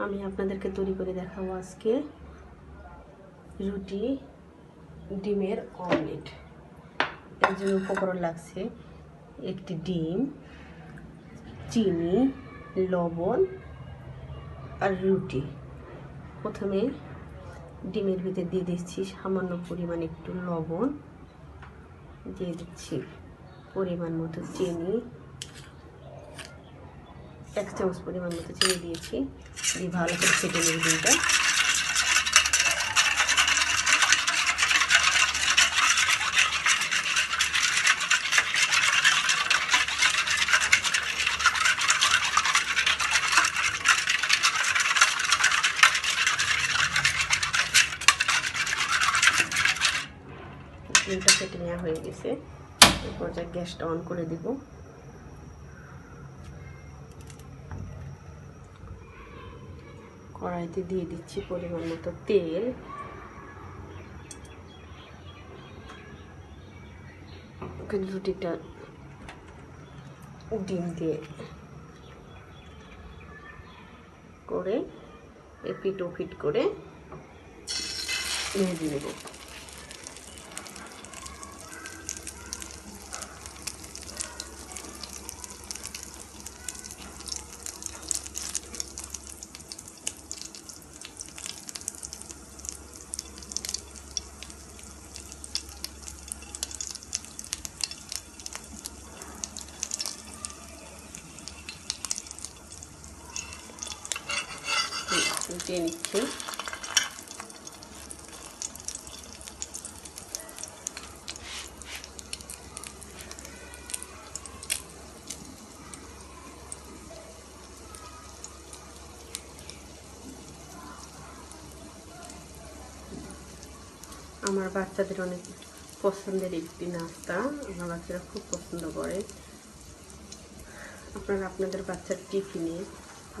আমি আপনাদেরকে তৈরি করে দেখাবো আজকে রুটি, ডিমের অমলেট। এর জন্য উপকরণ লাগছে একটি ডিম, চিনি, লবণ আর রুটি। প্রথমে ডিমের ভিতরে দিয়ে দিচ্ছি সামান্য পরিমাণ একটু লবণ, দিয়ে দিচ্ছি পরিমাণ মতো চিনি এক চামচ পরিমাণ মতো চিনি দিয়েছি। দিয়ে ভালো করে ফেটে নেব ডিমটা। ডিমটা ফেটে নেওয়া হয়ে গেছে। এরপর যা গ্যাসটা অন করে দিব। কড়াইতে দিয়ে দিচ্ছি পরিমাণ মতো তেল। রুটিটা ডিম দিয়ে করে এপিট ওপিট করে ভেজে নেব। উল্টিয়ে নিচ্ছি। আমার বাচ্চাদের অনেক পছন্দের একটি নাস্তা। আমার বাচ্চারা খুব পছন্দ করে। আপনারা আপনাদের বাচ্চার টিফিনে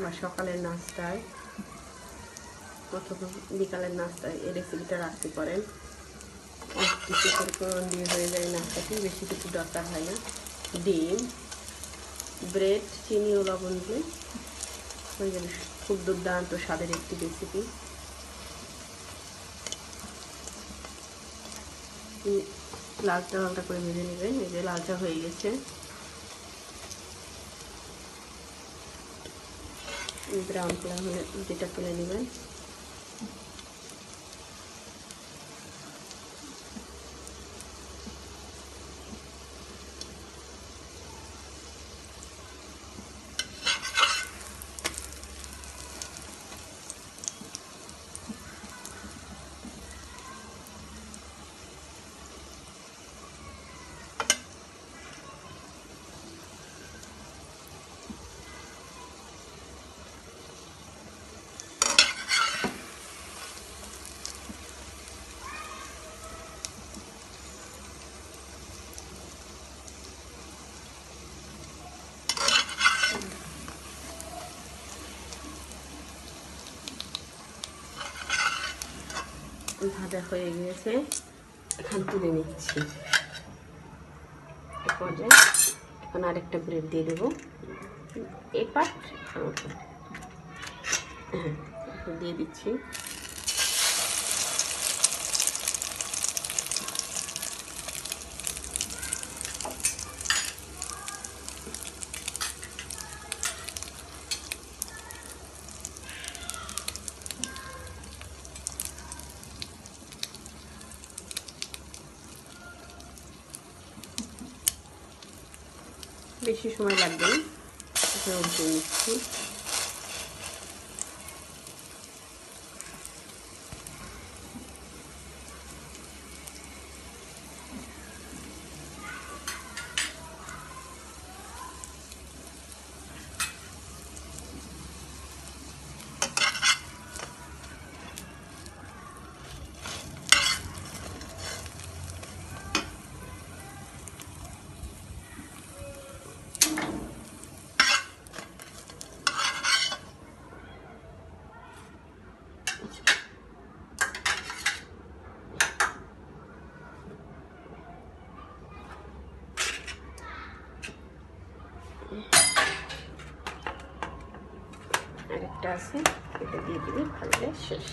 বা সকালের নাস্তায় অথবা বিকালের নাস্তায় এই রেসিপিটা রাখতে পারেন। কিছু পরিমাণ দিয়ে হয়ে যায় নাস্তাটি, বেশি কিছু দরকার হয় না। ডিম, ব্রেড, চিনি ও লবণ দিয়ে। হয়ে গেলে। খুব দুর্দান্ত স্বাদের একটি রেসিপি লালচা লালটা করে ভেজে নেবেন। এই যে লালচা হয়ে গেছে। ব্রাউন কালার হলে যেটা তুলে নেবেন। ভাজা হয়ে গিয়েছে। এখন তুলে নিচ্ছি। পর্যায়ে এখন আরেকটা ব্রেড দিয়ে দেবো। এই পাট হ্যাঁ দিয়ে দিচ্ছি। বেশি সময় লাগবে না। উল্টে নিচ্ছি। আরেকটা আছে এটা দিয়ে দিবি ভালো শেষ।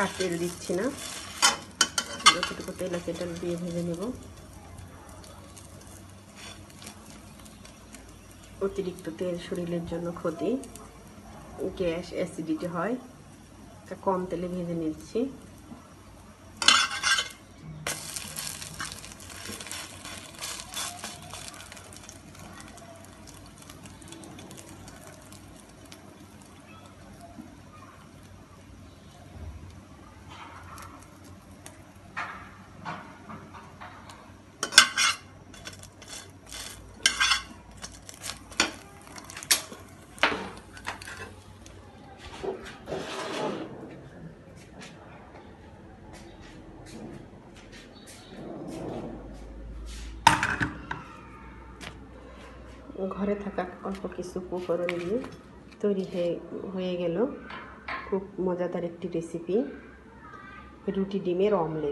আর তেল দিচ্ছি না। যতটুকু তেল আছে এটা দিয়ে ভেজে নেব। অতিরিক্ত তেল শরীরের জন্য ক্ষতি। গ্যাস অ্যাসিডিটি হয়। তা কম তেলে ভেজে নিচ্ছি। ঘরে থাকা অল্প কিছু উপকরণ দিয়ে তৈরি হয়ে হয়ে গেল। খুব মজাদার একটি রেসিপি রুটি ডিমের অমলেট